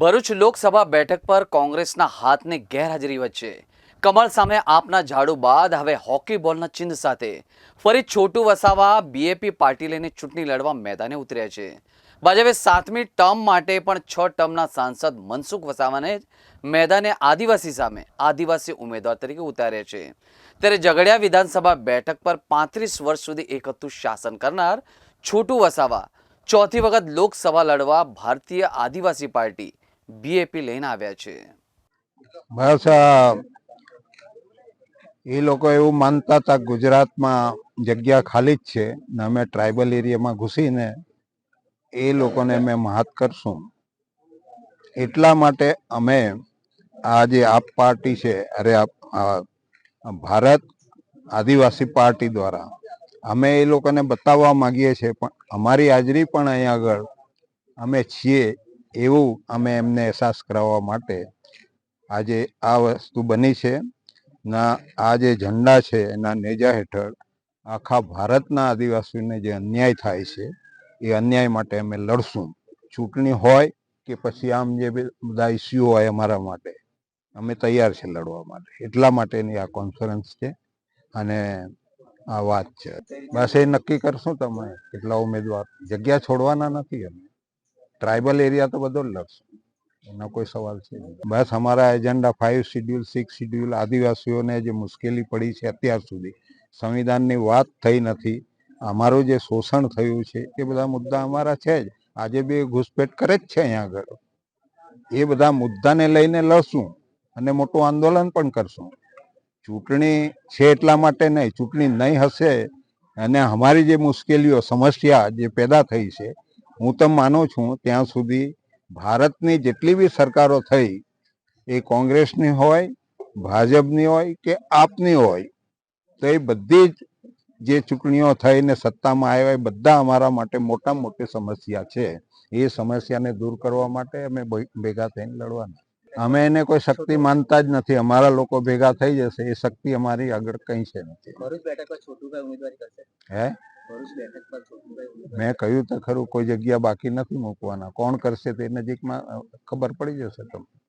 ભરૂચ લોકસભા બેઠક પર કોંગ્રેસના હાથની ગેરહાજરી વચ્ચે કમળ સામે આપના ઝાડુ બાદ હવે હોકી બોલના ચિહ્ન સાથે. ફરી છોટું વસાવા બીએપી પાર્ટી લઈને ચૂંટણી લડવા મેદાને ઉતર્યા છે. ભાજપે સાતમી ટર્મ માટે પણ છ ટર્મના સાંસદ મનસુખ વસાવાને મેદાને આદિવાસી સામે આદિવાસી ઉમેદવાર તરીકે ઉતાર્યા છે. ત્યારે ઝઘડિયા વિધાનસભા બેઠક પર પાંત્રીસ વર્ષ સુધી એકતું શાસન કરનાર છોટું વસાવા ચોથી વખત લોકસભા લડવા ભારતીય આદિવાસી પાર્ટી બીએપી લઈને આવ્યા છે. બસ એ લોકો એવું માનતા હતા ગુજરાતમાં જગ્યા ખાલી જ છે ને અમે ટ્રાઇબલ એરિયામાં ઘૂસીને એ લોકોને અમે મહાત કરશું. એટલા માટે અમે આ જે આપ પાર્ટી છે, અરે આપ ભારત આદિવાસી પાર્ટી દ્વારા અમે એ લોકોને બતાવવા માગીએ છીએ, પણ અમારી હાજરી પણ અહીંયા આગળ અમે છીએ એવું અમે એમને અહેસાસ કરાવવા માટે આજે આ વસ્તુ બની છે. ના, આ જે ઝંડા છે એના નેજા હેઠળ આખા ભારતના આદિવાસીઓને જે અન્યાય થાય છે, એ અન્યાય માટે અમે લડશું. ચૂંટણી હોય કે પછી આમ જે બધા ઇસ્યુ હોય અમારા માટે, અમે તૈયાર છે લડવા માટે. એટલા માટેની આ કોન્ફરન્સ છે અને આ વાત છે. બસ એ નક્કી કરશું તમે. કેટલા ઉમેદવાર? જગ્યા છોડવાના નથી અમે. ટ્રાઇબલ એરિયા તો બધો જ લડશું એનો કોઈ સવાલ છે. બસ અમારા agenda five schedule six schedule આદિવાસીઓને જે મુશ્કેલી પડી છે અત્યાર સુધી, સંવિધાનની વાત થઈ નથી. અમારું જે શોષણ થયું છે, એ બધા મુદ્દા અમારા છે જ. આજે બી ઘૂસપેટ કરે જ છે અહીંયા આગળ. એ બધા મુદ્દાને લઈને લડશું અને મોટું આંદોલન પણ કરશું. ચૂંટણી છે એટલા માટે નહીં, ચૂંટણી નહીં હશે અને અમારી જે મુશ્કેલીઓ, સમસ્યા જે પેદા થઈ છે હું તો માનું છું ત્યાં સુધી ભારતની જેટલી બી સરકારો થઈ એ કોંગ્રેસની હોય ભાજપની હોય કે આપની હોય તો એ બધી જ જે ચૂંટણીઓ થઈને સત્તામાં આવ્યા એ બધા અમારા માટે મોટા મોટી સમસ્યા છે. એ સમસ્યાને દૂર કરવા માટે અમે ભેગા થઈને લડવાના. અમે એને કોઈ શક્તિ માનતા જ નથી. અમારા લોકો ભેગા થઈ જશે. એ શક્તિ અમારી આગળ કંઈ છે નથી. હે? મેં કહ્યું તો ખરું, કોઈ જગ્યા બાકી નથી મૂકવાના. કોણ કરશે તે નજીકમાં ખબર પડી જશે તમને.